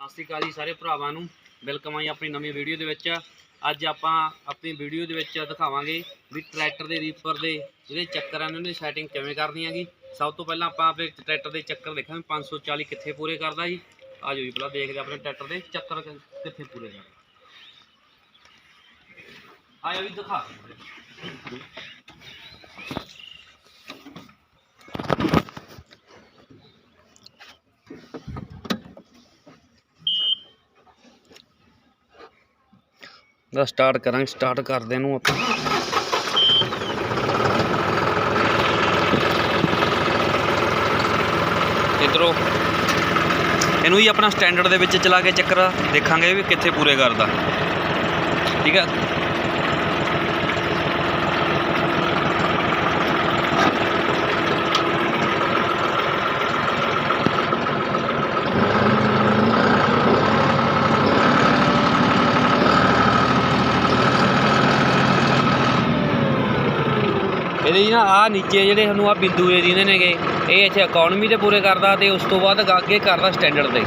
ਸਤਿ ਸ਼੍ਰੀ ਅਕਾਲ ਜੀ ਸਾਰੇ ਭਰਾਵਾਂ ਨੂੰ। ਵੈਲਕਮ ਆ ਜੀ ਆਪਣੀ ਨਵੀਂ ਵੀਡੀਓ ਦੇ ਵਿੱਚ। ਅੱਜ ਆਪਾਂ ਆਪਣੀ ਵੀਡੀਓ ਦੇ ਵਿੱਚ ਦਿਖਾਵਾਂਗੇ ਵੀ ਟਰੈਕਟਰ ਦੇ ਰੀਪਰ ਦੇ ਜਿਹੜੇ ਚੱਕਰ ਆ ਉਹਨਾਂ ਦੀ ਸੈਟਿੰਗ ਕਿਵੇਂ ਕਰਨੀ ਹੈਗੀ ਸਭ ਤੋਂ ਪਹਿਲਾਂ ਆਪਾਂ ਆਪਣੇ ਟਰੈਕਟਰ ਦੇ ਚੱਕਰ ਦੇਖਾਂਗੇ 540 ਕਿੱਥੇ ਪੂਰੇ ਕਰਦਾ ਜੀ। ਆਜੋ ਜੀ ਪਹਿਲਾਂ ਦੇਖਦੇ ਆਪਣੇ ਟਰੈਕਟਰ ਦੇ ਚੱਕਰ ਕਿੱਥੇ ਪੂਰੇ ਕਰਦਾ। ਆਇਆ ਵੀ ਦਿਖਾ। ਦਾ ਸਟਾਰਟ ਕਰਾਂਗੇ ਸਟਾਰਟ ਕਰਦੇ ਨੂੰ ਆਪਾਂ। ਇਧਰੋਂ ਇਹਨੂੰ ਹੀ ਆਪਣਾ ਸਟੈਂਡਰਡ ਦੇ ਵਿੱਚ ਚਲਾ ਕੇ ਚੱਕਰ ਦੇਖਾਂਗੇ ਵੀ ਕਿੱਥੇ ਪੂਰੇ ਕਰਦਾ। ਠੀਕ ਆ? ਇਹਦੇ ਜੀ ਨਾ ਆ ਨੀਚੇ ਜਿਹੜੇ ਸਾਨੂੰ ਆ ਬਿੰਦੂ ਏ ਦਿੰਦੇ ਨੇਗੇ, ਇਹ ਇੱਥੇ ਇਕਨੋਮੀ ਤੇ ਪੂਰੇ ਕਰਦਾ ਤੇ ਉਸ ਤੋਂ ਬਾਅਦ ਅੱਗੇ ਕਰਦਾ ਸਟੈਂਡਰਡ ਤੇ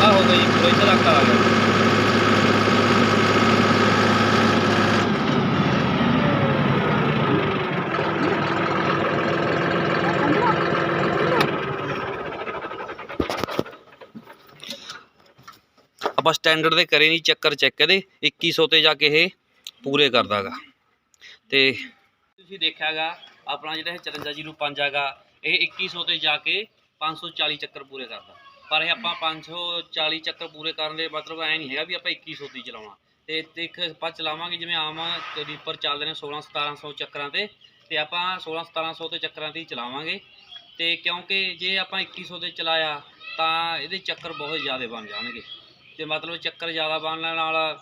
ਆ ਹੋ ਗਈ ਪੂਰਾ ਇੱਥੇ ਤੱਕ ਆ ਗਿਆ ਆਪਾਂ ਸਟੈਂਡਰਡ ਦੇ ਕਰੇ ਨਹੀਂ ਚੱਕਰ ਚੈੱਕ ਇਹਦੇ 2100 ਤੇ ਜਾ ਕੇ ਇਹ ਪੂਰੇ ਕਰਦਾਗਾ। ਤੇ ਤੁਸੀਂ ਦੇਖਿਆਗਾ, ਆਪਣਾ ਜਿਹੜਾ ਇਹ 5405 ਹੈਗਾ ਇਹ 2100 ਤੇ ਜਾ ਕੇ 540 ਚੱਕਰ ਪੂਰੇ ਕਰਦਾ। ਪਰ ਇਹ ਆਪਾਂ 540 ਚੱਕਰ ਪੂਰੇ ਕਰਨ ਦੇ ਮਤਲਬ ਐ ਨਹੀਂ ਹੈਗਾ ਵੀ ਆਪਾਂ 2100 ਤੇ ਹੀ ਚਲਾਉਣਾ। ਤੇ ਤੇ ਇੱਕ ਆਪਾਂ ਚਲਾਵਾਂਗੇ ਜਿਵੇਂ ਆਮ ਰੀਪਰ ਚੱਲਦੇ ਨੇ 16 1700 ਚੱਕਰਾਂ ਤੇ ਤੇ ਆਪਾਂ 16 1700 ਤੇ ਚੱਕਰਾਂ ਤੇ ਹੀ ਚਲਾਵਾਂਗੇ। ਤੇ ਕਿਉਂਕਿ ਜੇ ਆਪਾਂ 2100 ਤੇ ਚਲਾਇਆ, ਤਾਂ ਇਹਦੇ ਚੱਕਰ ਬਹੁਤ ਜ਼ਿਆਦਾ ਬਣ ਜਾਣਗੇ। ਤੇ ਮਤਲਬ ਚੱਕਰ ਜ਼ਿਆਦਾ ਬਣਨ ਨਾਲ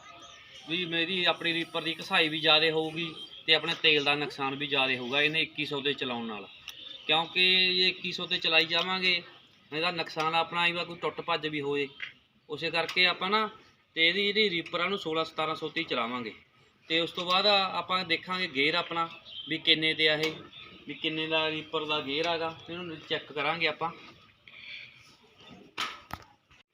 ਵੀ ਮੇਰੀ ਆਪਣੀ ਰੀਪਰ ਦੀ ਘਸਾਈ ਵੀ ਜ਼ਿਆਦਾ ਹੋਊਗੀ ਤੇ ਆਪਣੇ ਤੇਲ ਦਾ ਨੁਕਸਾਨ ਵੀ ਜ਼ਿਆਦਾ ਹੋਊਗਾ ਇਹਨੇ 2100 'ਤੇ ਚਲਾਉਣ ਨਾਲ। ਕਿਉਂਕਿ ਜੇ 2100 ਤੇ ਚਲਾਈ ਜਾਵਾਂਗੇ, ਇਹਦਾ ਨੁਕਸਾਨ ਆਪਣਾ ਆਈਵਾ ਕੋਈ ਟੁੱਟ ਭੱਜ ਵੀ ਹੋਏ ਉਸੇ ਕਰਕੇ ਆਪਾਂ ਨਾ ਤੇ ਇਹਦੀ ਜਿਹੜੀ ਰੀਪਰ ਆ ਨੂੰ 16 1700 ਤੇ ਹੀ ਚਲਾਵਾਂਗੇ। ਤੇ ਉਸ ਤੋਂ ਬਾਅਦ ਆਪਾਂ ਦੇਖਾਂਗੇ ਗੇਅਰ ਆਪਣਾ, ਵੀ ਕਿੰਨੇ ਤੇ ਆ ਇਹ, ਵੀ ਕਿੰਨੇ ਦਾ ਰੀਪਰ ਦਾ ਗੇਅਰ ਆਗਾ ਇਹਨੂੰ ਚੈੱਕ ਕਰਾਂਗੇ ਆਪਾਂ।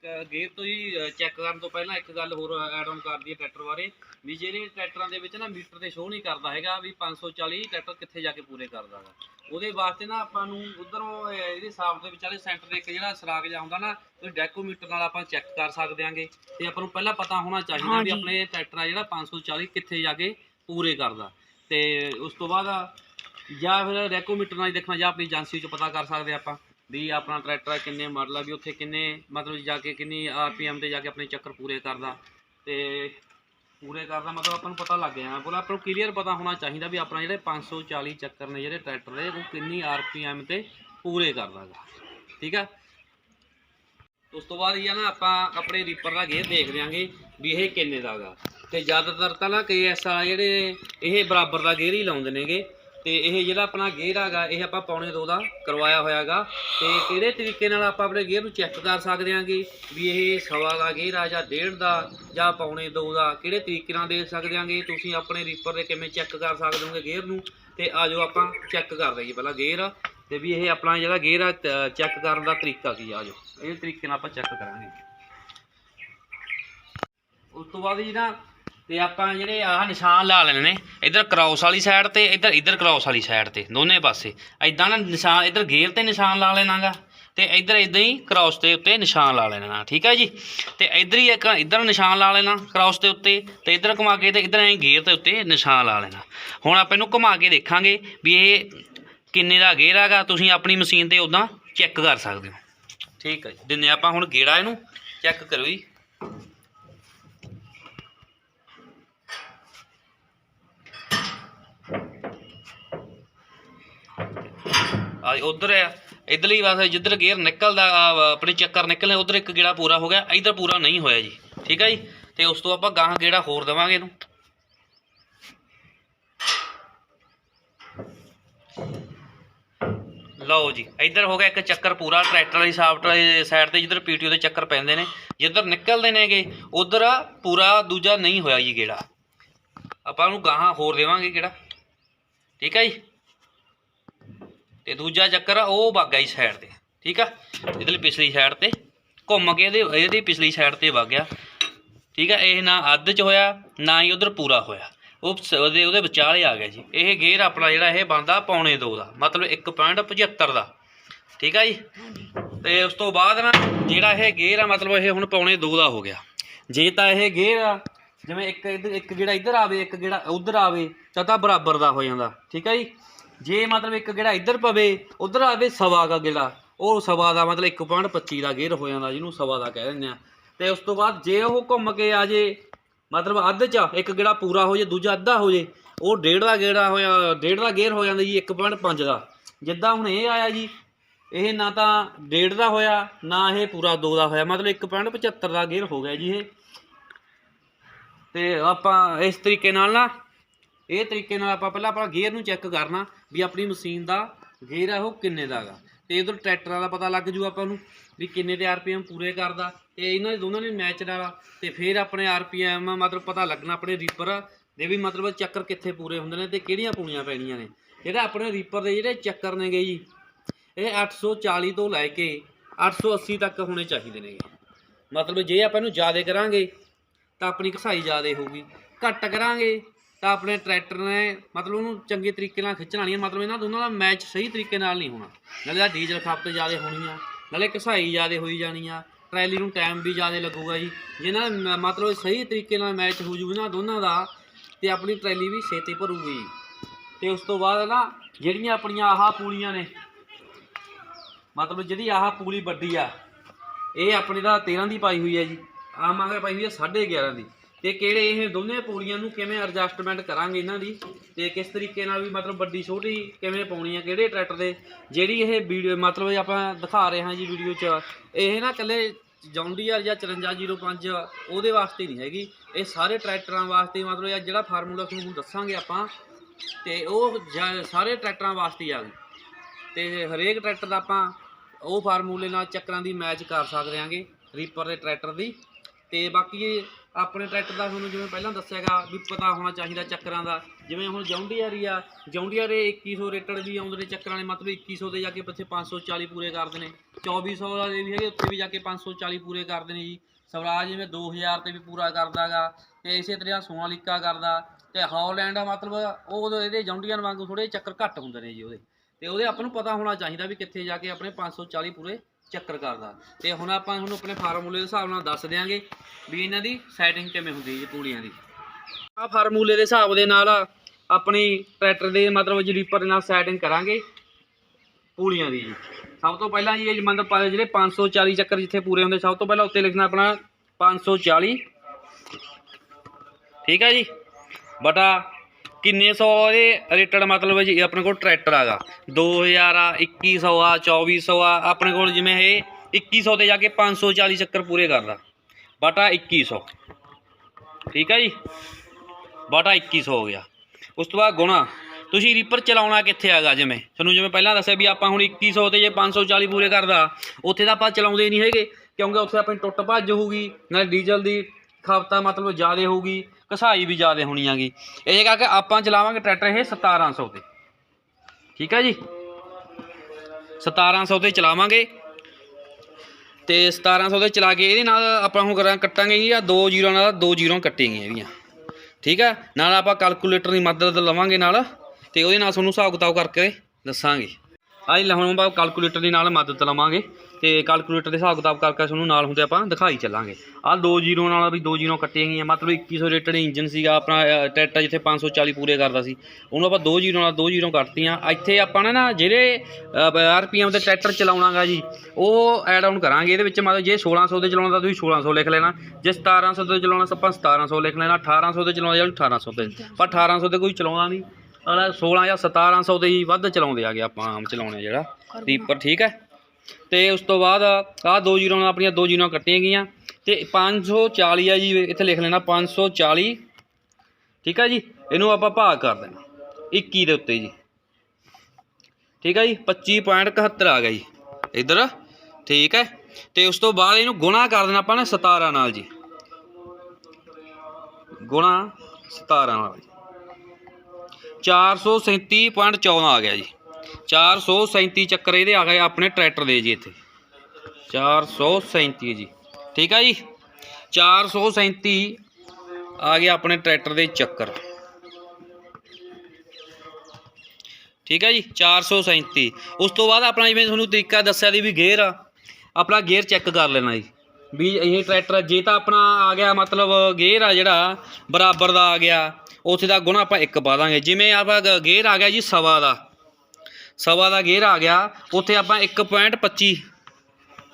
ਗੇਅਰ ਤੋਂ ਹੀ ਚੈੱਕ ਕਰਨ ਤੋਂ ਪਹਿਲਾਂ ਇੱਕ ਗੱਲ ਹੋਰ ਐਡ ਆਨ ਕਰਦੀ ਹੈ ਟਰੈਕਟਰ ਬਾਰੇ। ਵੀ ਜਿਹੜੇ ਟਰੈਕਟਰਾਂ ਦੇ ਵਿੱਚ ਨਾ ਮੀਟਰ ਤੇ ਸ਼ੋਅ ਨਹੀਂ ਕਰਦਾ ਹੈਗਾ ਵੀ 540 ਟਰੈਕਟਰ ਕਿੱਥੇ ਜਾ ਕੇ ਪੂਰੇ ਕਰਦਾ ਹੈਗਾ ਉਹਦੇ ਵਾਸਤੇ ਨਾ ਆਪਾਂ ਨੂੰ ਉਧਰੋਂ ਇਹਦੇ ਸਾਫ਼ ਦੇ ਵਿਚਾਲੇ ਸੈਂਟਰ ਦੇ ਇੱਕ ਜਿਹੜਾ ਸਰਾਗ ਜਿਹਾ ਹੁੰਦਾ ਨਾ ਉਹ ਡੈਕੋਮੀਟਰ ਨਾਲ ਆਪਾਂ ਚੈੱਕ ਕਰ ਸਕਦੇ ਆਂਗੇ। ਤੇ ਆਪਾਂ ਨੂੰ ਪਹਿਲਾਂ ਪਤਾ ਹੋਣਾ ਚਾਹੀਦਾ ਵੀ ਆਪਣੇ ਟਰੈਕਟਰ ਆ ਜਿਹੜਾ 540 ਕਿੱਥੇ ਜਾ ਕੇ ਪੂਰੇ ਕਰਦਾ। ਤੇ ਉਸ ਤੋਂ ਬਾਅਦ ਜਾਂ ਫਿਰ ਰੈਕੋਮੀਟਰ ਨਾਲ ਹੀ ਦੇਖਣਾ ਜਾਂ ਆਪਣੀ ਏਜੰਸੀ 'ਚ ਪਤਾ ਕਰ ਸਕਦੇ ਆਪਾਂ। ਵੀ ਆਪਣਾ ਟਰੈਕਟਰ ਕਿੰਨੇ ਮਾਡਲ ਆ, ਵੀ ਉੱਥੇ ਕਿੰਨੇ, ਮਤਲਬ ਜਾ ਕੇ ਕਿੰਨੀ ਆਰਪੀਐਮ ਤੇ ਜਾ ਕੇ ਆਪਣੇ ਚੱਕਰ ਪੂਰੇ ਕਰਦਾ। ਤੇ ਪੂਰੇ ਕਰਦਾ, ਮਤਲਬ ਆਪਾਂ ਨੂੰ ਪਤਾ ਲੱਗ ਜਾਣਾ ਬੋਲਾ ਆਪਾਂ ਨੂੰ ਕਲੀਅਰ ਪਤਾ ਹੋਣਾ ਚਾਹੀਦਾ ਵੀ ਆਪਣਾ ਜਿਹੜੇ 540 ਚੱਕਰ ਨੇ ਜਿਹੜੇ ਟਰੈਕਟਰ ਦੇ ਉਹ ਕਿੰਨੀ ਆਰਪੀਐਮ ਤੇ ਪੂਰੇ ਕਰਦਾਗਾ। ਠੀਕ ਆ? ਉਸ ਤੋਂ ਬਾਅਦ ਇਹ ਆ ਨਾ, ਆਪਾਂ ਆਪਣੇ ਰੀਪਰ ਦਾ ਗੇਅਰ ਦੇਖ ਦਿਆਂਗੇ ਵੀ ਇਹ ਕਿੰਨੇ ਦਾ ਗਾ। ਤੇ ਜ਼ਿਆਦਾਤਰ ਤਾਂ ਨਾ ਕੇਐਸ ਆ ਜਿਹੜੇ, ਇਹ ਬਰਾਬਰ ਦਾ ਗੇਅਰ ਹੀ ਲਾਉਂਦੇ ਨੇਗੇ। ਤੇ ਇਹ ਜਿਹੜਾ ਆਪਣਾ ਗੇਅਰ ਹੈਗਾ, ਇਹ ਆਪਾਂ ਪੌਣੇ 2 ਦਾ ਕਰਵਾਇਆ ਹੋਇਆਗਾ। ਤੇ ਕਿਹੜੇ ਤਰੀਕੇ ਨਾਲ ਆਪਾਂ ਆਪਣੇ ਗੇਅਰ ਨੂੰ ਚੈੱਕ ਕਰ ਸਕਦੇ ਆਂਗੇ ਵੀ ਇਹ ਸਵਾ ਦਾ ਗੇਅਰ ਆ ਜਾਂ ਡੇਢ ਦਾ ਜਾਂ ਪੌਣੇ 2 ਦਾ? ਕਿਹੜੇ ਤਰੀਕੇ ਨਾਲ ਦੇ ਸਕਦੇ ਆਂਗੇ ਤੁਸੀਂ ਆਪਣੇ ਰੀਪਰ ਦੇ ਕਿਵੇਂ ਚੈੱਕ ਕਰ ਸਕਦੇ ਹੋਗੇ ਗੇਅਰ ਨੂੰ? ਤੇ ਆਜੋ ਆਪਾਂ ਚੈੱਕ ਕਰ ਲਈਏ ਪਹਿਲਾਂ ਗੇਅਰ ਤੇ ਵੀ ਇਹ ਆਪਣਾ ਜਿਹੜਾ ਗੇਅਰ ਆ ਚੈੱਕ ਕਰਨ ਦਾ ਤਰੀਕਾ ਕੀ ਆ? ਆਜੋ। ਇਹ ਤਰੀਕੇ ਨਾਲ ਆਪਾਂ ਚੈੱਕ ਕਰਾਂਗੇ। ਉਸ ਤੋਂ ਬਾਅਦ ਜੀ ਨਾ ਤੇ ਆਪਾਂ ਜਿਹੜੇ ਆਹ ਨਿਸ਼ਾਨ ਲਾ ਲੈਣੇ ਨੇ, ਇਧਰ ਕ੍ਰਾਸ ਵਾਲੀ ਸਾਈਡ ਤੇ, ਇਧਰ ਇਧਰ ਕ੍ਰਾਸ ਵਾਲੀ ਸਾਈਡ ਤੇ, ਦੋਨੇ ਪਾਸੇ। ਐਦਾਂ ਨਾ ਨਿਸ਼ਾਨ, ਇਧਰ ਗੇਅਰ ਤੇ ਨਿਸ਼ਾਨ ਲਾ ਲੈਣਾਗਾ, ਤੇ ਇਧਰ ਇਦਾਂ ਹੀ ਕ੍ਰਾਸ ਦੇ ਉੱਤੇ ਨਿਸ਼ਾਨ ਲਾ ਲੈਣਾ, ਠੀਕ ਹੈ ਜੀ? ਤੇ ਇਧਰ ਹੀ ਇੱਕ ਇਧਰ ਨਿਸ਼ਾਨ ਲਾ ਲੈਣਾ ਕ੍ਰਾਸ ਦੇ ਉੱਤੇ, ਤੇ ਇਧਰ ਘੁਮਾ ਕੇ ਤੇ ਇਧਰ ਐ ਗੇਅਰ ਦੇ ਉੱਤੇ ਨਿਸ਼ਾਨ ਲਾ ਲੈਣਾ। ਹੁਣ ਆਪਾਂ ਇਹਨੂੰ ਘੁਮਾ ਕੇ ਦੇਖਾਂਗੇ ਵੀ ਇਹ ਕਿੰਨੇ ਦਾ ਗੇਅਰ ਹੈਗਾ, ਤੁਸੀਂ ਆਪਣੀ ਮਸ਼ੀਨ ਤੇ ਉਦਾਂ ਚੈੱਕ ਕਰ ਸਕਦੇ ਹੋ। ਠੀਕ ਹੈ ਜੀ? ਦਿੰਨੇ ਆਪਾਂ ਹੁਣ ਗੇੜਾ ਇਹਨੂੰ ਚੈੱਕ ਕਰੋ ਜੀ। ਆ ਉਧਰ ਆ, ਇਧਰਲੀ ਪਾਸੇ ਜਿੱਧਰ ਗੇਅਰ ਨਿਕਲਦਾ ਆਪਣੇ ਚੱਕਰ ਨਿਕਲਨੇ ਉਧਰ ਇੱਕ ਗੇੜਾ ਪੂਰਾ ਹੋ ਗਿਆ, ਇਧਰ ਪੂਰਾ ਨਹੀਂ ਹੋਇਆ ਜੀ। ਠੀਕ ਹੈ ਜੀ? ਤੇ ਉਸ ਤੋਂ ਆਪਾਂ ਗਾਹਾਂ ਗੇੜਾ ਹੋਰ ਦੇਵਾਂਗੇ ਇਹਨੂੰ। ਲਓ ਜੀ, ਇੱਧਰ ਹੋ ਗਿਆ ਇੱਕ ਚੱਕਰ ਪੂਰਾ, ਟਰੈਕਟਰ ਵਾਲੀ ਸਾਫਟ ਸਾਈਡ ਤੇ ਜਿੱਧਰ ਪੀਟੀਓ ਦੇ ਚੱਕਰ ਪੈਂਦੇ ਨੇ, ਜਿੱਧਰ ਨਿਕਲਦੇ ਨੇਗੇ, ਉਧਰ ਪੂਰਾ, ਦੂਜਾ ਨਹੀਂ ਹੋਇਆ ਜੀ ਗੇੜਾ। ਆਪਾਂ ਉਹਨੂੰ ਗਾਹਾਂ ਹੋਰ ਦੇਵਾਂਗੇ ਕਿਹੜਾ ਠੀਕ ਹੈ ਜੀ? ਤੇ ਦੂਜਾ ਚੱਕਰ ਆ, ਉਹ ਵਾਗਾ ਹੀ ਸਾਈਡ ਤੇ, ਠੀਕ ਆ? ਇਹਦੇ ਪਿਛਲੀ ਸਾਈਡ ਤੇ, ਘੁੰਮ ਕੇ ਇਹਦੇ, ਇਹਦੀ ਪਿਛਲੀ ਸਾਈਡ ਤੇ ਵਗ ਗਿਆ ਠੀਕ ਆ? ਇਹ ਨਾ ਅੱਧ ਚ ਹੋਇਆ, ਨਾ ਹੀ ਉਧਰ ਪੂਰਾ ਹੋਇਆ। ਉਹ ਉਹਦੇ ਉਹਦੇ ਵਿਚਾਲੇ ਆ ਗਿਆ ਜੀ। ਇਹ ਗੇਅਰ ਆਪਣਾ ਜਿਹੜਾ ਇਹ ਬਣਦਾ ਪੌਣੇ 2 ਦਾ, ਮਤਲਬ 1.75 ਦਾ, ਠੀਕ ਆ ਜੀ? ਤੇ ਉਸ ਤੋਂ ਬਾਅਦ ਨਾ, ਜਿਹੜਾ ਇਹ ਗੇਅਰ ਆ, ਮਤਲਬ ਇਹ ਹੁਣ ਪੌਣੇ 2 ਦਾ ਹੋ ਗਿਆ। ਜੇ ਤਾਂ ਇਹ ਗੇਅਰ ਆ, ਜਿਵੇਂ ਇੱਕ ਇੱਧਰ, ਇੱਕ ਜਿਹੜਾ ਇੱਧਰ ਆਵੇ, ਇੱਕ ਜਿਹੜਾ ਉਧਰ ਆਵੇ, ਤਾਂ ਤਾਂ ਬਰਾਬਰ ਦਾ ਹੋ ਜਾਂਦਾ, ਠੀਕ ਆ ਜੀ? ਜੇ ਮਤਲਬ ਇੱਕ ਗੇੜਾ ਇੱਧਰ ਪਵੇ, ਉਧਰ ਆਵੇ ਸਵਾ ਦਾ ਗੇੜਾ, ਉਹ ਸਵਾ ਦਾ ਮਤਲਬ 1.25 ਦਾ ਗੇਅਰ ਹੋ ਜਾਂਦਾ ਜਿਹਨੂੰ ਸਵਾ ਦਾ ਕਹਿ ਦਿੰਦੇ ਆ। ਤੇ ਉਸ ਤੋਂ ਬਾਅਦ ਜੇ ਉਹ ਘੁੰਮ ਕੇ ਆ ਜੇ, ਮਤਲਬ ਅੱਧ ਚ ਇੱਕ ਗੇੜਾ ਪੂਰਾ ਹੋ ਜੇ, ਦੂਜਾ ਅੱਧਾ ਹੋ ਜੇ, ਉਹ ਡੇਢ ਦਾ ਗੇੜਾ ਹੋਇਆ, ਡੇਢ ਦਾ ਗੇਅਰ ਹੋ ਜਾਂਦਾ ਜੀ 1.5 ਦਾ। ਜਿੱਦਾਂ ਹੁਣ ਇਹ ਆਇਆ ਜੀ, ਇਹ ਨਾ ਤਾਂ ਡੇਢ ਦਾ ਹੋਇਆ, ਨਾ ਇਹ ਪੂਰਾ 2 ਦਾ ਹੋਇਆ, ਮਤਲਬ 1.75 ਦਾ ਗੇਅਰ ਹੋ ਗਿਆ ਜੀ ਇਹ। ਤੇ ਆਪਾਂ ਇਸ ਤਰੀਕੇ ਨਾਲ ਨਾ, ਇਹ ਤਰੀਕੇ ਨਾਲ ਆਪਾਂ ਪਹਿਲਾਂ ਆਪਣਾ ਗੇਅਰ ਨੂੰ ਚੈੱਕ ਕਰਨਾ। ਵੀ ਆਪਣੀ ਮਸ਼ੀਨ ਦਾ ਗੇਅਰ ਆ ਉਹ ਕਿੰਨੇ ਦਾ ਹੈਗਾ ਤੇ ਇਧਰ ਟਰੈਕਟਰਾਂ ਦਾ ਪਤਾ ਲੱਗ ਜੂ ਆਪਾਂ ਨੂੰ ਵੀ ਕਿੰਨੇ ਦੇ ਆਰਪੀਐਮ ਪੂਰੇ ਕਰਦਾ। ਤੇ ਇਹਨਾਂ ਦੇ ਦੋਨਾਂ ਨੇ ਮੈਚ ਵਾਲਾ ਤੇ ਫਿਰ ਆਪਣੇ ਆਰਪੀਐਮ ਮਤਲਬ ਪਤਾ ਲੱਗਣਾ, ਆਪਣੇ ਰੀਪਰ ਦੇ ਵੀ ਮਤਲਬ ਚੱਕਰ ਕਿੱਥੇ ਪੂਰੇ ਹੁੰਦੇ ਨੇ ਤੇ ਕਿਹੜੀਆਂ ਪੂਣੀਆਂ ਪੈਣੀਆਂ ਨੇ। ਜਿਹੜਾ ਆਪਣੇ ਰੀਪਰ ਦੇ ਜਿਹੜੇ ਚੱਕਰ ਨੇਗੇ ਜੀ, ਇਹ 840 ਤੋਂ ਲੈ ਕੇ 880 ਤੱਕ ਹੋਣੇ ਚਾਹੀਦੇ ਨੇਗੇ। ਮਤਲਬ ਜੇ ਆਪਾਂ ਇਹਨੂੰ ਜ਼ਿਆਦਾ ਕਰਾਂਗੇ ਤਾਂ ਆਪਣੀ ਘਸਾਈ ਜ਼ਿਆਦਾ ਹੋਊਗੀ। ਘੱਟ ਕਰਾਂਗੇ ਤਾਂ ਆਪਣੇ ਟਰੈਕਟਰ ਨੇ ਮਤਲਬ ਉਹਨੂੰ ਚੰਗੇ ਤਰੀਕੇ ਨਾਲ ਖਿੱਚਣਾ ਨਹੀਂ ਮਤਲਬ ਇਹਨਾਂ ਦੋਨਾਂ ਦਾ ਮੈਚ ਸਹੀ ਤਰੀਕੇ ਨਾਲ ਨਹੀਂ ਹੋਣਾ। ਨਾਲੇ ਦਾ ਡੀਜ਼ਲ ਖਪਤ ਜ਼ਿਆਦਾ ਹੋਣੀ ਆ। ਨਾਲੇ ਘਸਾਈ ਜ਼ਿਆਦਾ ਹੋਈ ਜਾਣੀ ਆ। ਟਰੈਲੀ ਨੂੰ ਟਾਈਮ ਵੀ ਜ਼ਿਆਦਾ ਲੱਗੂਗਾ ਜੀ। ਜਿਹਨਾਂ ਦਾ ਮਤਲਬ ਸਹੀ ਤਰੀਕੇ ਨਾਲ ਮੈਚ ਹੋ ਜੂ ਇਹਨਾਂ ਦੋਨਾਂ ਦਾ, ਤੇ ਆਪਣੀ ਟਰੈਲੀ ਵੀ ਛੇਤੀ ਭਰੂਗੀ ਤੇ ਉਸ ਤੋਂ ਬਾਅਦ ਨਾ ਜਿਹੜੀਆਂ ਆਪਣੀਆਂ ਆਹ ਪੂਲੀਆਂ ਨੇ, ਮਤਲਬ ਜਿਹੜੀ ਆਹ ਪੂਲੀ ਵੱਡੀ ਆ, ਇਹ ਆਪਣੇ ਦਾ 13 ਦੀ ਪਾਈ ਹੋਈ ਹੈ ਜੀ। ਆਹ ਮਗਰ ਪਾਈ ਹੋਈ ਹੈ 11.5 ਦੀ। ਤੇ ਕਿਹੜੇ ਇਹ ਦੋਨੇ ਪੂਲੀਆਂ ਨੂੰ ਕਿਵੇਂ ਐਡਜਸਟਮੈਂਟ ਕਰਾਂਗੇ ਇਹਨਾਂ ਦੀ? ਤੇ ਕਿਸ ਤਰੀਕੇ ਨਾਲ ਵੀ ਮਤਲਬ ਵੱਡੀ ਛੋਟੀ ਕਿਵੇਂ ਪਾਉਣੀ ਆ, ਕਿਹੜੇ ਟਰੈਕਟਰ ਦੇ? ਜਿਹੜੀ ਇਹ ਵੀਡੀਓ ਮਤਲਬ ਆਪਾਂ ਦਿਖਾ ਰਹੇ ਹਾਂ ਜੀ ਵੀਡੀਓ 'ਚ, ਇਹ ਨਾ ਇਕੱਲੇ ਜੌਂਡੀਅਰ ਜਾਂ 5405 ਉਹਦੇ ਵਾਸਤੇ ਨਹੀਂ ਹੈਗੀ। ਇਹ ਸਾਰੇ ਟਰੈਕਟਰਾਂ ਵਾਸਤੇ ਮਤਲਬ ਇਹ ਜਿਹੜਾ ਫਾਰਮੂਲਾ ਤੁਹਾਨੂੰ ਦੱਸਾਂਗੇ ਆਪਾਂ, ਤੇ ਉਹ ਜਾ- ਸਾਰੇ ਟਰੈਕਟਰਾਂ ਵਾਸਤੇ ਆ ਗਈ ਤੇ ਹਰੇਕ ਟਰੈਕਟਰ ਦਾ ਆਪਾਂ ਉਹ ਫਾਰਮੂਲੇ ਨਾਲ ਚੱਕਰਾਂ ਦੀ ਮੈਚ ਕਰ ਸਕਦੇ ਆਂਗੇ ਰੀਪਰ ਦੇ ਟਰੈਕਟਰ ਦੀ। ਤੇ ਬਾਕੀ ਆਪਣੇ ਟਰੈਕਟਰ ਦਾ ਤੁਹਾਨੂੰ ਜਿਵੇਂ ਪਹਿਲਾਂ ਦੱਸਿਆਗਾ ਵੀ ਪਤਾ ਹੋਣਾ ਚਾਹੀਦਾ ਚੱਕਰਾਂ ਦਾ, ਜਿਵੇਂ ਹੁਣ ਜੌਂਡੀਅਰ ਹੀ ਆ ਜੌਂਡੀਅਰ ਇਹ 2100 ਰੇਟਡ ਵੀ ਆਉਂਦੇ ਨੇ ਚੱਕਰਾਂ ਨੇ ਮਤਲਬ 2100 ਦੇ ਜਾ ਕੇ ਪਿੱਛੇ 540 ਪੂਰੇ ਕਰਦੇ ਨੇ 2400 ਦੇ ਵੀ ਹੈਗੇ, ਉੱਥੇ ਵੀ ਜਾ ਕੇ 540 ਪੂਰੇ ਕਰਦੇ ਨੇ ਜੀ। ਸਵਰਾਜ ਜਿਵੇਂ 2000 ਤੇ ਵੀ ਪੂਰਾ ਕਰਦਾਗਾ, ਤੇ ਇਸੇ ਤਰ੍ਹਾਂ ਸੋਨਾਲੀਕਾ ਕਰਦਾ, ਤੇ ਹੌਲੈਂਡ ਆ ਮਤਲਬ ਉਹ ਉਹਦੇ- ਇਹਦੇ ਜੌਂਡੀਅਰ ਵਾਂਗੂ ਥੋੜੇ ਚੱਕਰ ਘੱਟ ਹੁੰਦੇ ਨੇ ਜੀ ਉਹਦੇ। ਤੇ ਉਹਦੇ ਆਪਾਂ ਨੂੰ ਪਤਾ ਹੋਣਾ ਚਾਹੀਦਾ ਵੀ ਕਿੱਥੇ ਜਾ ਕੇ ਆਪਣੇ 540 ਪੂਰੇ ਚੱਕਰ ਕਰਦਾ। ਤੇ ਹੁਣ ਆਪਾਂ ਤੁਹਾਨੂੰ ਆਪਣੇ ਫਾਰਮੂਲੇ ਦੇ ਹਿਸਾਬ ਨਾਲ ਦੱਸ ਦਿਆਂਗੇ ਵੀ ਇਹਨਾਂ ਦੀ ਸੈਟਿੰਗ ਕਿਵੇਂ ਹੁੰਦੀ ਹੈ ਜੀ ਪੂਲੀਆਂ ਦੀ। ਆ ਫਾਰਮੂਲੇ ਦੇ ਹਿਸਾਬ ਦੇ ਨਾਲ ਆਪਣੀ ਟਰੈਕਟਰ ਦੇ ਮਤਲਬ ਜਲੀਪਰ ਦੇ ਨਾਲ ਸੈਟਿੰਗ ਕਰਾਂਗੇ ਪੂਲੀਆਂ ਦੀ ਜੀ। ਸਭ ਤੋਂ ਪਹਿਲਾਂ ਜੀ ਇਹ ਮਤਲਬ ਪਾ- ਜਿਹੜੇ 540 ਚੱਕਰ ਜਿੱਥੇ ਪੂਰੇ ਹੁੰਦੇ, ਸਭ ਤੋਂ ਪਹਿਲਾਂ ਉੱਤੇ ਲਿਖਣਾ ਆਪਣਾ 540 ਠੀਕ ਹੈ ਜੀ? ਬਟਾ ਕਿੰਨੇ ਸੌ ਇਹ ਰੇਟਡ ਮਤਲਬ ਜੀ ਆਪਣੇ ਕੋਲ ਟਰੈਕਟਰ ਆਗਾ 2000 ਆ 2100 ਆ 2400 ਆ, ਆਪਣੇ ਕੋਲ ਜਿਵੇਂ ਇਹ 2100 ਤੇ ਜਾ ਕੇ 540 ਚੱਕਰ ਪੂਰੇ ਕਰਦਾ। ਬਟਾ 2100 ਠੀਕ ਹੈ ਜੀ? ਬਟਾ 2100 ਹੋ ਗਿਆ। ਉਸ ਤੋਂ ਬਾਅਦ ਗੁਣਾ, ਤੁਸੀਂ ਰੀਪਰ ਚਲਾਉਣਾ ਕਿੱਥੇ ਹੈਗਾ ਜਿਵੇਂ? ਤੁਹਾਨੂੰ ਜਿਵੇਂ ਪਹਿਲਾਂ ਦੱਸਿਆ ਵੀ ਆਪਾਂ ਹੁਣ 2100 ਤੇ ਜੇ 540 ਪੂਰੇ ਕਰਦਾ, ਉੱਥੇ ਤਾਂ ਆਪਾਂ ਚਲਾਉਂਦੇ ਹੀ ਨਹੀਂ ਹੈਗੇ, ਕਿਉਂਕਿ ਉੱਥੇ ਆਪਣੀ ਟੁੱਟ ਭੱਜ ਹੋਊਗੀ, ਨਾਲ ਡੀਜ਼ਲ ਦੀ ਖਪਤਾ ਮਤਲਬ ਜ਼ਿਆਦਾ ਹੋਊਗੀ ਕਸਾਈ ਵੀ ਜ਼ਿਆਦਾ ਹੋਣੀ ਹੈਗੀ ਇਹ ਕਰਕੇ ਆਪਾਂ ਚਲਾਵਾਂਗੇ ਟਰੈਕਟਰ ਇਹ 1700 ਤੇ। ਠੀਕ ਹੈ ਜੀ? 1700 ਤੇ ਚਲਾਵਾਂਗੇ। ਤੇ 1700 ਤੇ ਚਲਾ ਕੇ ਇਹਦੇ ਨਾਲ ਆਪਾਂ ਹੁਣ ਕਰਾਂ ਕੱਟਾਂਗੇ ਜੀ ਆ ਦੋ ਜ਼ੀਰੋ ਨਾਲ ਦੋ ਜ਼ੀਰੋ ਕੱਟੇਂਗੇ ਇਹਦੀਆਂ। ਠੀਕ ਹੈ ਨਾਲ ਆਪਾਂ ਕੈਲਕੂਲੇਟਰ ਦੀ ਮਦਦ ਲਵਾਂਗੇ ਨਾਲ, ਤੇ ਉਹਦੇ ਨਾਲ ਤੁਹਾਨੂੰ ਹਿਸਾਬ ਕਿਤਾਬ ਕਰਕੇ ਦੱਸਾਂਗੇ। ਆਹ ਜੀ ਹੁਣ ਆਪਾਂ ਕੈਲਕੂਲੇਟਰ ਦੀ ਨਾਲ ਮਦਦ ਲਵਾਂਗੇ ਤੇ ਕੈਲਕੂਲੇਟਰ ਦੇ ਹਿਸਾਬ ਕਿਤਾਬ ਕਰਕੇ ਤੁਹਾਨੂੰ ਨਾਲ ਹੁੰਦੇ ਆਪਾਂ ਦਿਖਾਈ ਚੱਲਾਂਗੇ। ਆਹ ਦੋ ਜ਼ੀਰੋ ਨਾਲ ਵੀ ਦੋ ਜ਼ੀਰੋ ਕੱਟੀਆਂ ਗਈਆਂ ਮਤਲਬ 2100 ਰੇਟਡ ਇੰਜਨ ਸੀਗਾ ਆਪਣਾ ਟਰੈਕਟਰ ਜਿੱਥੇ 540 ਪੂਰੇ ਕਰਦਾ ਸੀ। ਉਹਨੂੰ ਆਪਾਂ ਦੋ ਜ਼ੀਰੋ ਨਾਲ ਦੋ ਜ਼ੀਰੋ ਕੱਟਤੀਆਂ। ਇੱਥੇ ਆਪਾਂ ਨੇ ਨਾ ਜਿਹੜੇ ਆਰਪੀਐਮ ਤੇ ਟਰੈਕਟਰ ਚਲਾਉਣਾਗਾ ਜੀ ਉਹ ਐਡ ਆਨ ਕਰਾਂਗੇ। ਇਹਦੇ ਵਿੱਚ ਮਤਲਬ ਜੇ 1600 ਤੇ ਚਲਾਉਣਾ ਤਾਂ ਤੁਸੀਂ 1600 ਲਿਖ ਲੈਣਾ। ਜੇ 1700 ਤੇ ਚਲਾਉਣਾ ਤਾਂ ਆਪਾਂ 1700 ਲਿਖ ਲੈਣਾ। 1800 ਤੇ ਚਲਾਉਣਾ ਜਾਂ 1800 ਤੇ ਪਰ 1800 ਤੇ ਕੋਈ ਚਲਾਉਂਦਾ ਨਹੀਂ। ਅਗਲਾ 16 ਜਾਂ 1700 ਤੇ ਹੀ ਵੱਧ ਚਲਾਉਂਦੇ ਆਗੇ ਆਪਾਂ ਆਮ ਚਲਾਉਣੇ ਜਿਹੜਾ। ਰੀਪਰ ਠੀਕ ਹੈ। ਤੇ ਉਸ ਤੋਂ ਬਾਅਦ ਆਹ ਦੋ ਜ਼ੀਰੋ ਨਾਲ ਆਪਣੀਆਂ ਦੋ ਜ਼ੀਰੋ ਕੱਟੀਆਂ ਗਈਆਂ। ਤੇ 540 ਆ ਜੀ ਇੱਥੇ ਲਿਖ ਲੈਣਾ 540 ਠੀਕ ਹੈ ਜੀ ਇਹਨੂੰ ਆਪਾਂ ਭਾਗ ਕਰ ਦੇਣਾ। 21 ਦੇ ਉੱਤੇ ਜੀ। ਠੀਕ ਹੈ ਜੀ 25.71 ਆ ਗਿਆ ਜੀ। ਇੱਧਰ। ਠੀਕ ਹੈ। ਤੇ ਉਸ ਤੋਂ ਬਾਅਦ ਇਹਨੂੰ ਗੁਣਾ ਕਰ ਦੇਣਾ ਆਪਾਂ ਨੇ 17 ਨਾਲ ਜੀ। ਗੁਣਾ 17 ਨਾਲ ਜੀ। 437.14 ਆ ਗਿਆ ਜੀ। 437 ਚੱਕਰ ਇਹਦੇ ਆ ਗਏ ਆਪਣੇ ਟਰੈਕਟਰ ਦੇ ਜੀ ਇੱਥੇ। 437 ਜੀ। ਠੀਕ ਆ ਜੀ? 437 ਆ ਗਿਆ ਆਪਣੇ ਟਰੈਕਟਰ ਦੇ ਚੱਕਰ। ਠੀਕ ਹੈ ਜੀ? 437 ਉਸ ਤੋਂ ਬਾਅਦ ਆਪਣਾ ਜਿਵੇਂ ਤੁਹਾਨੂੰ ਤਰੀਕਾ ਦੱਸਿਆ ਦੀ ਵੀ ਗੇਅਰ ਆ, ਆਪਣਾ ਗੇਅਰ ਚੈੱਕ ਕਰ ਲੈਣਾ ਜੀ। ਵੀ ਇਹ ਟਰੈਕਟਰ ਜੇ ਤਾਂ ਆਪਣਾ ਆ ਗਿਆ ਮਤਲਬ ਗੇਅਰ ਆ ਜਿਹੜਾ, ਬਰਾਬਰ ਦਾ ਆ ਗਿਆ। ਉੱਥੇ ਦਾ ਗੁਣਾ ਆਪਾਂ ਇੱਕ ਪਾ ਦਾਂਗੇ। ਜਿਵੇਂ ਆਪਾਂ ਗ- ਗੇਅਰ ਆ ਗਿਆ ਜੀ ਸਵਾ ਦਾ। ਸਵਾ ਦਾ ਗੇਅਰ ਆ ਗਿਆ। ਉੱਥੇ ਆਪਾਂ 1.25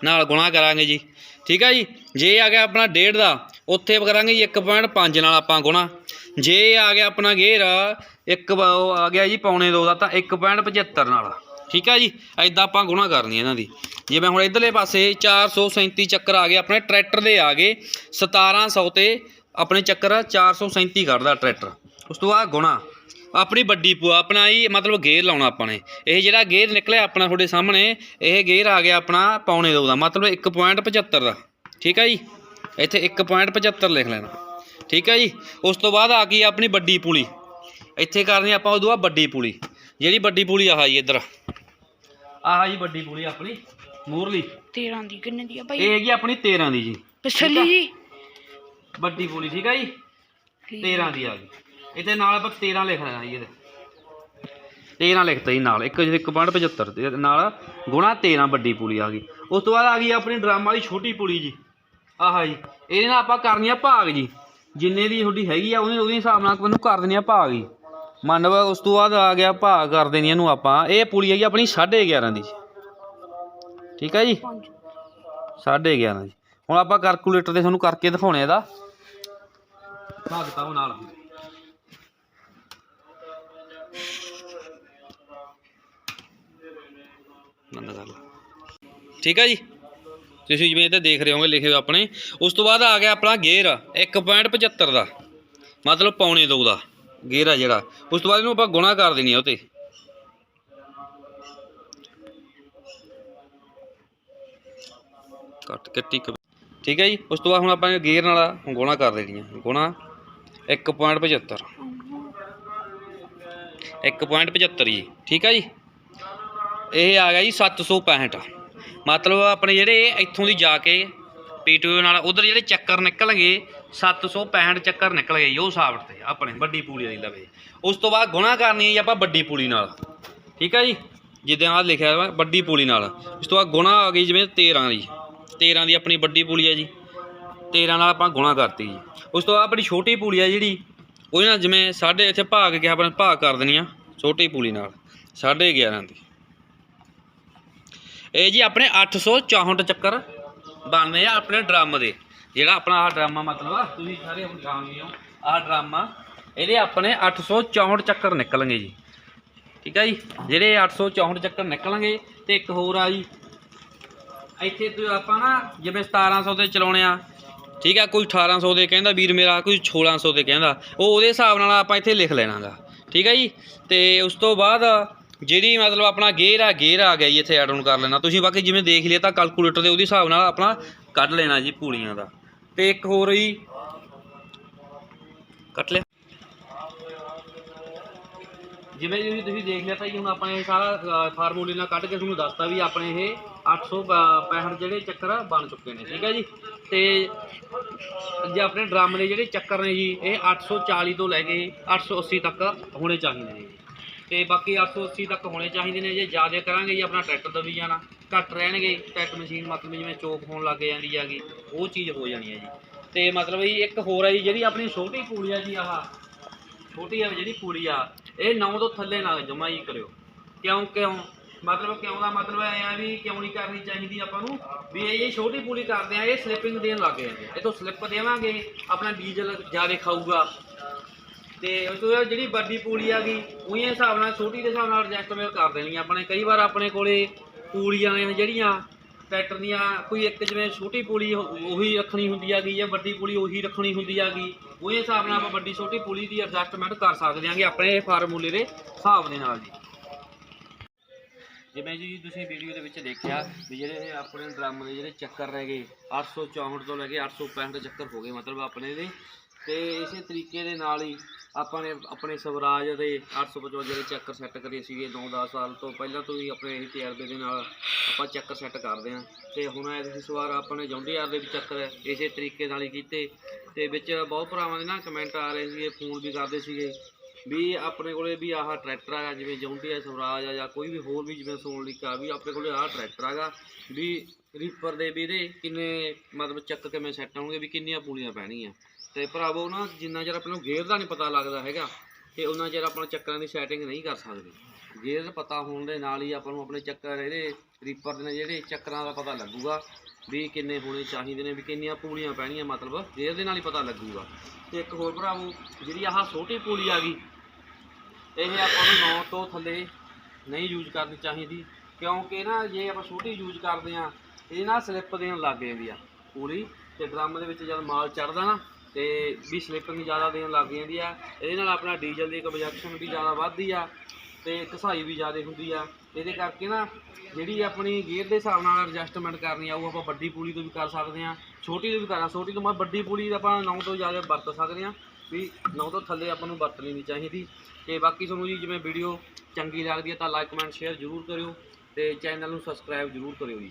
ਨਾਲ ਗੁਣਾ ਕਰਾਂਗੇ ਜੀ। ਠੀਕ ਹੈ ਜੀ? ਜੇ ਆ ਗਿਆ ਆਪਣਾ ਡੇਢ ਦਾ, ਉੱਥੇ ਕਰਾਂਗੇ ਜੀ 1.5 ਨਾਲ ਆਪਾਂ ਗੁਣਾ। ਜੇ ਆ ਗਿਆ ਆਪਣਾ ਗੇਅਰ, ਇੱਕ ਆ ਗਿਆ ਜੀ ਪੌਣੇ 2 ਦਾ, ਤਾਂ 1.75 ਨਾਲ। ਠੀਕ ਹੈ ਜੀ? ਐਦਾਂ ਆਪਾਂ ਗੁਣਾ ਕਰਨੀ ਇਹਨਾਂ ਦੀ। ਜਿਵੇਂ ਹੁਣ ਇਧਰਲੇ ਪਾਸੇ 437 ਚੱਕਰ ਆ ਗਏ, ਆਪਣੇ ਟਰੈਕਟਰ ਦੇ ਆ ਗਏ। 1700 ਤੇ ਆਪਣੇ ਚੱਕਰ 437 ਕੱਢਦਾ ਟਰੈਕਟਰ। ਉਸ ਤੋਂ ਬਾਅਦ ਗੁਣਾ। ਆਪਣੀ ਵੱਡੀ ਪੂਆ ਆਪਣਾ ਹੀ ਮਤਲਬ ਗੇਅਰ ਲਾਉਣਾ ਆਪਾਂ ਨੇ। ਇਹ ਜਿਹੜਾ ਗੇਅਰ ਨਿਕਲਿਆ ਆਪਣਾ ਤੁਹਾਡੇ ਸਾਹਮਣੇ ਇਹ ਗੇਅਰ ਆ ਗਿਆ ਆਪਣਾ ਪੌਣੇ 2 ਦਾ ਮਤਲਬ 1.75 ਦਾ। ਠੀਕ ਹੈ ਜੀ? ਇੱਥੇ 1.75 ਲਿਖ ਲੈਣਾ। ਠੀਕ ਹੈ ਜੀ? ਉਸ ਤੋਂ ਬਾਅਦ ਆ ਗਈ ਆਪਣੀ ਵੱਡੀ ਪੁਲੀ। ਇੱਥੇ ਕਰਨੀ ਆਪਾਂ ਉਦੋਂ ਬਾਅਦ ਵੱਡੀ ਪੁਲੀ। ਜਿਹੜੀ ਵੱਡੀ ਪੁਲੀ ਆਹ ਜੀ ਇੱਧਰ। ਆਹ ਜੀ ਵੱਡੀ ਪੁਲੀ ਆਪਣੀ ਮੂਰਲੀ। 13 ਦੀ ਕਿੰਨੇ ਦੀ ਆ ਭਾਈ ਇਹ ਹੈਗੀ ਆਪਣੀ 13 ਦੀ ਜੀ। ਪਿਛਲੀ ਜੀ। ਵੱਡੀ ਪੁਲੀ ਠੀਕ ਹੈ ਜੀ? 13 ਦੀ ਆ ਗਈ। ਇਹਦੇ ਨਾਲ ਆਪਾਂ 13 ਲਿਖ ਲੈਣਾ ਜੀ ਇਹਦੇ। 13 ਲਿਖਤਾ ਜੀ ਨਾਲ, ਇੱਕ ਇੱਕ ਪੁਆਇੰਟ 75 ਦੇ ਨਾਲ ਗੁਣਾ 13 ਵੱਡੀ ਪੁਲੀ ਆ ਗਈ। ਉਸ ਤੋਂ ਬਾਅਦ ਆ ਗਈ ਆਪਣੀ ਡਰਮ ਵਾਲੀ ਛੋਟੀ ਪੁਲੀ ਜੀ। ਆਹ ਜੀ, ਇਹਦੇ ਨਾਲ ਆਪਾਂ ਕਰਨੀ ਆ ਭਾਗ ਜੀ। ਜਿੰਨੇ ਦੀ ਤੁਹਾਡੀ ਹੈਗੀ ਆ ਉਹਦੇ ਉਹਦੇ ਹਿਸਾਬ ਨਾਲ ਮੈਨੂੰ ਕਰ ਦੇਣੀ ਆ ਭਾਗ ਜੀ। ਮੰਨ ਲਓ ਉਸ ਤੋਂ ਬਾਅਦ ਆ ਗਿਆ ਭਾਗ ਕਰ ਦੇਣੀ ਇਹਨੂੰ ਆਪਾਂ। ਇਹ ਪੁਲੀ ਹੈਗੀ ਆਪਣੀ 11.5 ਦੀ ਠੀਕ ਹੈ ਜੀ? 11.5 ਜੀ ਹੁਣ ਆਪਾਂ ਕੈਲਕੂਲੇਟਰ ਤੇ ਤੁਹਾਨੂੰ ਕਰਕੇ ਦਿਖਾਉਣੇ ਇਹਦਾ। ਭਾਗ ਤਾਂ ਨਾਲ ਨੰਦ ਕਰ ਠੀਕ ਹੈ ਜੀ? ਤੁਸੀਂ ਜਿਵੇਂ ਇਹ ਦੇਖ ਰਹੇ ਹੋਗੇ ਲਿਖੇ ਹੋਏ ਆਪਣੇ। ਉਸ ਤੋਂ ਬਾਅਦ ਆ ਗਿਆ ਆਪਣਾ ਗੇਅਰ 1.75 ਦਾ। ਮਤਲਬ ਪੌਣੇ 2 ਦਾ ਗੇਅਰ ਆ ਜਿਹੜਾ। ਉਸ ਤੋਂ ਬਾਅਦ ਇਹਨੂੰ ਆਪਾਂ ਗੁਣਾ ਕਰ ਦੇਣੀ ਆ ਉਹ ਕੱਟ ਕੇ ਠੀਕ ਹੈ ਜੀ? ਉਸ ਤੋਂ ਬਾਅਦ ਹੁਣ ਆਪਾਂ ਗੇਅਰ ਨਾਲ ਗੁਣਾ ਕਰ ਦੇਣੀ ਆ। ਗੁਣਾ 1.75 1.75 ਜੀ। ਠੀਕ ਹੈ ਜੀ? ਇਹ ਆ ਗਿਆ ਜੀ 765 ਮਤਲਬ ਆਪਣੇ ਜਿਹੜੇ ਇੱਥੋਂ ਦੀ ਜਾ ਕੇ ਪੀਟੀਓ ਨਾਲ ਉਧਰ ਜਿਹੜੇ ਚੱਕਰ ਨਿਕਲਣਗੇ 765 ਚੱਕਰ ਨਿਕਲ ਗਏ ਜੀ, ਉਹ ਹਿਸਾਬ ਤੇ ਆਪਣੇ ਵੱਡੀ ਪੂਲੀ ਦੀ ਲਵੇ। ਉਸ ਤੋਂ ਬਾਅਦ ਗੁਣਾ ਕਰਨੀ ਹੈ ਜੀ ਆਪਾਂ ਵੱਡੀ ਪੂਲੀ ਨਾਲ। ਠੀਕ ਹੈ ਜੀ? ਜਿੱਦਾਂ ਆ ਲਿਖਿਆ ਵਾ, ਵੱਡੀ ਪੂਲੀ ਨਾਲ। ਉਸ ਤੋਂ ਬਾਅਦ ਗੁਣਾ ਆ ਗਈ ਜਿਵੇਂ 13 ਦੀ। 13 ਦੀ ਆਪਣੀ ਵੱਡੀ ਪੂਲੀ ਹੈ ਜੀ। 13 ਨਾਲ ਆਪਾਂ ਗੁਣਾ ਕਰਤੀ ਜੀ। ਉਸ ਤੋਂ ਬਾਅਦ ਆਪਣੀ ਛੋਟੀ ਪੂਲੀ ਆ ਜਿਹੜੀ, ਉਹਦੇ ਨਾਲ ਜਿਵੇਂ ਸਾਡੇ ਇੱਥੇ ਭਾਗ ਗਿਆ ਆਪਣੇ ਭਾਗ ਕਰ ਦੇਣੀ ਆ, ਛੋਟੀ ਪੂਲੀ ਨਾਲ। 11.5 ਦੀ। ਇਹ ਜੀ ਆਪਣੇ 864 ਚੱਕਰ ਬਣਦੇ ਆ ਆਪਣੇ ਡਰਮ ਦੇ। ਜਿਹੜਾ ਆਪਣਾ ਆਹ ਡਰਾਮਾ ਮਤਲਬ ਆ, ਤੁਸੀਂ ਸਾਰੇ ਹੁਣ ਜਾਣਦੇ ਹੋ। ਆਹ ਡਰਾਮਾ ਇਹਦੇ ਆਪਣੇ 864 ਚੱਕਰ ਨਿਕਲਣਗੇ ਜੀ। ਠੀਕ ਆ ਜੀ? ਜਿਹੜੇ 864 ਚੱਕਰ ਨਿਕਲਣਗੇ ਤੇ ਇੱਕ ਹੋਰ ਆ ਜੀ। ਇੱਥੇ ਤੋਂ ਆਪਾਂ ਨਾ, ਜਿਵੇਂ 1700 ਤੇ ਚਲਾਉਣੇ ਆ। ਠੀਕ ਆ, ਕੋਈ 1800 ਦੇ ਕਹਿੰਦਾ, ਵੀਰ ਮੇਰਾ ਕੋਈ 1600 ਦੇ ਕਹਿੰਦਾ। ਉਹ ਉਹਦੇ ਹਿਸਾਬ ਨਾਲ ਆਪਾਂ ਇੱਥੇ ਲਿਖ ਲੈਣਾਗਾ। ਠੀਕ ਆ ਜੀ? ਤੇ ਉਸ ਤੋਂ ਬਾਅਦ ਜਿਹੜੀ ਮਤਲਬ ਆਪਣਾ ਗੇਅਰ ਆ ਗੇਅਰ ਆ ਗਿਆ ਜੀ ਇੱਥੇ ਐਡ ਆਨ ਕਰ ਲੈਣਾ। ਤੁਸੀਂ ਬਾਕੀ ਜਿਵੇਂ ਦੇਖ ਲਿਆ ਤਾਂ ਕੈਲਕੂਲੇਟਰ ਦੇ ਉਹਦੇ ਹਿਸਾਬ ਨਾਲ ਆਪਣਾ ਕੱਢ ਲੈਣਾ ਜੀ ਪੂਲੀਆਂ ਦਾ। ਤੇ ਇੱਕ ਹੋਰ ਜੀ, ਕੱਟ ਲਿਆ। ਜਿਵੇਂ ਜੀ ਤੁਸੀਂ ਦੇਖ ਲਿਆ ਤਾਂ ਜੀ ਹੁਣ ਆਪਣੇ ਇਹ ਸਾਰਾ ਫਾਰਮੂਲੇ ਨਾਲ ਕੱਢ ਕੇ ਤੁਹਾਨੂੰ ਦੱਸਤਾ ਵੀ ਆਪਣੇ ਇਹ 865 ਜਿਹੜੇ ਚੱਕਰ ਬਣ ਚੁੱਕੇ ਨੇ, ਠੀਕ ਹੈ ਜੀ? ਤੇ ਜੇ ਆਪਣੇ ਡਰਮ ਦੇ ਜਿਹੜੇ ਚੱਕਰ ਨੇ ਜੀ, ਇਹ 840 ਤੋਂ ਲੈ ਕੇ 880 ਤੱਕ ਹੋਣੇ ਚਾਹੀਦੇ ਨੇ। ਤੇ ਬਾਕੀ 880 ਤੱਕ ਹੋਣੇ ਚਾਹੀਦੇ ਨੇ ਜੇ ਜ਼ਿਆਦਾ ਕਰਾਂਗੇ ਜੀ, ਆਪਣਾ ਟਰੈਕਟਰ ਦਬੀ ਜਾਣਾ। ਘੱਟ ਰਹਿਣਗੇ, ਟਰੈਕਟਰ ਮਸ਼ੀਨ ਮਤਲਬ ਜਿਵੇਂ ਚੋਕ ਹੋਣ ਲੱਗ ਜਾਂਦੀ ਹੈਗੀ, ਉਹ ਚੀਜ਼ ਹੋ ਜਾਣੀ ਹੈ ਜੀ। ਤੇ ਮਤਲਬ ਜੀ, ਇੱਕ ਹੋਰ ਹੈ ਜੀ, ਜਿਹੜੀ ਆਪਣੀ ਛੋਟੀ ਪੂੜੀ ਆ ਜੀ ਆਹ, ਛੋਟੀ ਆ ਜਿਹੜੀ ਪੂੜੀ ਆ, ਇਹ 9 ਤੋਂ ਥੱਲੇ ਨਾ ਜਮਾ ਹੀ ਕਰਿਓ। ਕਿਉਂ ਕਿਉਂ? ਮਤਲਬ ਕਿਉਂ ਦਾ ਮਤਲਬ ਇਹ ਆ ਵੀ ਕਿਉਂ ਨਹੀਂ ਕਰਨੀ ਚਾਹੀਦੀ ਆਪਾਂ ਨੂੰ? ਵੀ ਇਹ ਇਹ ਛੋਟੀ ਪੂੜੀ ਕਰਦੇ ਆ, ਇਹ ਸਲਿੱਪਿੰਗ ਦੇਣ ਲੱਗ ਜਾਂਦੇ ਆ। ਇਹ ਤੋਂ ਸਲਿੱਪ ਦੇਵਾਂਗੇ, ਆਪਣਾ ਡੀਜ਼ਲ ਜ਼ਿਆਦਾ ਖਾਊਗਾ। ਤੇ ਉਸ ਤੋਂ ਬਾਅਦ ਜਿਹੜੀ ਵੱਡੀ ਪੂੜੀ ਆ ਗਈ, ਉਹੀ ਹਿਸਾਬ ਨਾਲ ਛੋਟੀ ਦੇ ਹਿਸਾਬ ਨਾਲ ਐਡਜਸਟਮੈਂਟ ਕਰ ਦੇਣੀ ਆ ਆਪਣੇ। ਕਈ ਵਾਰ ਆਪਣੇ ਕੋਲੇ ਪੂੜੀਆਂ ਨੇ ਜਿਹੜੀਆਂ ਟਰੈਕਟਰ ਦੀਆਂ, ਕੋਈ ਇੱਕ ਜਿਵੇਂ ਛੋਟੀ ਪੂਲੀ ਉਹੀ ਰੱਖਣੀ ਹੁੰਦੀ ਹੈਗੀ ਜਾਂ ਵੱਡੀ ਪੂਲੀ ਉਹੀ ਰੱਖਣੀ ਹੁੰਦੀ ਹੈਗੀ ਉਹਦੇ ਹਿਸਾਬ ਨਾਲ ਆਪਾਂ ਵੱਡੀ ਛੋਟੀ ਪੂਲੀ ਦੀ ਐਡਜਸਟਮੈਂਟ ਕਰ ਸਕਦੇ ਹਾਂਗੇ ਆਪਣੇ ਫਾਰਮੂਲੇ ਦੇ ਹਿਸਾਬ ਦੇ ਨਾਲ ਜੀ। ਜਿਵੇਂ ਜੀ ਤੁਸੀਂ ਵੀਡੀਓ ਦੇ ਵਿੱਚ ਦੇਖਿਆ ਵੀ ਜਿਹੜੇ ਆਪਣੇ ਡਰਮ ਦੇ ਜਿਹੜੇ ਚੱਕਰ ਰਹਿ ਗਏ 864 ਤੋਂ ਲੈ ਕੇ 865 ਚੱਕਰ ਹੋ ਗਏ, ਮਤਲਬ ਆਪਣੇ ਦੇ ਤੇ ਇਸੇ ਤਰੀਕੇ ਦੇ ਨਾਲ ਹੀ ਆਪਾਂ ਨੇ ਆਪਣੇ ਸਵਰਾਜ ਦੇ 855 ਦੇ ਚੱਕਰ ਸੈੱਟ ਕਰੇ ਸੀਗੇ 9-10 ਸਾਲ ਤੋਂ। ਪਹਿਲਾਂ ਤੋਂ ਹੀ ਆਪਣੇ ਇਹ ਤਜਰਬੇ ਦੇ ਨਾਲ ਆਪਾਂ ਚੱਕਰ ਸੈੱਟ ਕਰਦੇ ਹਾਂ। ਤੇ ਹੁਣ ਇਸ ਵਾਰ ਆਪਣੇ ਨੇ ਜੌਂਡੀਆਰ ਦੇ ਵੀ ਚੱਕਰ ਇਸੇ ਤਰੀਕੇ ਨਾਲ ਹੀ ਕੀਤੇ। ਤੇ ਵਿੱਚ ਬਹੁਤ ਭਰਾਵਾਂ ਦੇ ਨਾ ਕਮੈਂਟ ਆ ਰਹੇ ਸੀਗੇ ਫੋਨ ਵੀ ਕਰਦੇ ਸੀਗੇ ਵੀ ਆਪਣੇ ਕੋਲੇ ਵੀ ਆਹ ਟਰੈਕਟਰ ਹੈਗਾ, ਜਿਵੇਂ ਜੌਂਡੀਆ ਸਵਰਾਜ ਆ ਜਾਂ ਕੋਈ ਵੀ ਹੋਰ ਵੀ ਜਿਵੇਂ ਸੋਨਲਿਕਾ ਵੀ ਆਪਣੇ ਕੋਲੇ ਆਹ ਟਰੈਕਟਰ ਹੈਗਾ ਵੀ ਰੀਪਰ ਦੇ ਵੀਰੇ ਕਿੰਨੇ ਮਤਲਬ ਚੱਕ ਕਿਵੇਂ ਸੈੱਟ ਹੋਣਗੇ, ਵੀ ਕਿੰਨੀਆਂ ਪੂਲੀਆਂ ਪੈਣਗੀਆਂ ਤੇ ਭਰਾਵੋ ਨਾ, ਜਿੰਨਾ ਚਿਰ ਆਪਾਂ ਨੂੰ ਗੇਅਰ ਦਾ ਨਹੀਂ ਪਤਾ ਲੱਗਦਾ ਹੈਗਾ, ਤੇ ਉਹਨਾਂ ਚਿਰ ਆਪਾਂ ਚੱਕਰਾਂ ਦੀ ਸੈਟਿੰਗ ਨਹੀਂ ਕਰ ਸਕਦੇ। ਗੇਅਰ ਪਤਾ ਹੋਣ ਦੇ ਨਾਲ ਹੀ ਆਪਾਂ ਨੂੰ ਆਪਣੇ ਚੱਕਰ ਇਹਦੇ ਰੀਪਰ ਦੇ ਨੇ ਜਿਹੜੇ ਚੱਕਰਾਂ ਦਾ ਪਤਾ ਲੱਗੂਗਾ, ਵੀ ਕਿੰਨੇ ਹੋਣੇ ਚਾਹੀਦੇ ਨੇ, ਵੀ ਕਿੰਨੀਆਂ ਪੂਲੀਆਂ ਪੈਣੀਆਂ, ਮਤਲਬ ਗੇਅਰ ਦੇ ਨਾਲ ਹੀ ਪਤਾ ਲੱਗੂਗਾ। ਤੇ ਇੱਕ ਹੋਰ ਭਰਾਵੋ, ਜਿਹੜੀ ਆਹ ਛੋਟੀ ਪੂਲੀ ਆ ਗਈ, ਇਹ ਆਪਾਂ ਨੂੰ 9 ਤੋਂ ਥੱਲੇ ਨਹੀਂ ਯੂਜ਼ ਕਰਨੀ ਚਾਹੀਦੀ, ਕਿਉਂਕਿ ਨਾ ਜੇ ਆਪਾਂ ਛੋਟੀ ਯੂਜ਼ ਕਰਦੇ ਆ ਇਹ ਨਾ ਸਲਿੱਪ ਦੇਣ ਲੱਗ ਜਾਂਦੀ ਆ ਪੂਰੀ, ਤੇ ਡਰਮ ਦੇ ਵਿੱਚ ਜਦ ਮਾਲ ਚੜਦਾ ਨਾ ਤੇ ਵੀ ਸਲਿੱਪਿੰਗ ਜ਼ਿਆਦਾ ਦੇਣ ਲੱਗ ਜਾਂਦੀ ਆ। ਇਹਦੇ ਨਾਲ ਆਪਣਾ ਡੀਜ਼ਲ ਦੀ ਕੰਜਕਸ਼ਨ ਵੀ ਜ਼ਿਆਦਾ ਵੱਧਦੀ ਆ ਤੇ ਘਸਾਈ ਵੀ ਜ਼ਿਆਦਾ ਹੁੰਦੀ ਆ। ਇਹਦੇ ਕਰਕੇ ਨਾ ਜਿਹੜੀ ਆਪਣੀ ਗੇਅਰ ਦੇ ਹਿਸਾਬ ਨਾਲ ਐਡਜਸਟਮੈਂਟ ਕਰਨੀ ਆ, ਉਹ ਆਪਾਂ ਵੱਡੀ ਪੂਲੀ ਤੋਂ ਵੀ ਕਰ ਸਕਦੇ ਆ, ਛੋਟੀ ਤੋਂ ਵੀ ਕਰਾਂ ਛੋਟੀ ਤੋਂ ਮੈਂ ਵੱਡੀ ਪੂਲੀ ਆਪਾਂ 9 ਤੋਂ ਜ਼ਿਆਦਾ ਵਰਤ ਸਕਦੇ ਆ, ਵੀ 9 ਤੋਂ ਥੱਲੇ ਆਪਾਂ ਨੂੰ ਵਰਤਣੀ ਨਹੀਂ ਚਾਹੀਦੀ। ਤੇ ਬਾਕੀ ਤੁਹਾਨੂੰ ਜੀ ਜਿਵੇਂ ਵੀਡੀਓ ਚੰਗੀ ਲੱਗਦੀ ਹੈ ਤਾਂ ਲਾਈਕ ਕਮੈਂਟ ਸ਼ੇਅਰ ਜ਼ਰੂਰ ਕਰਿਓ ਤੇ ਚੈਨਲ ਨੂੰ ਸਬਸਕ੍ਰਾਈਬ ਜ਼ਰੂਰ ਕਰਿਓ ਜੀ।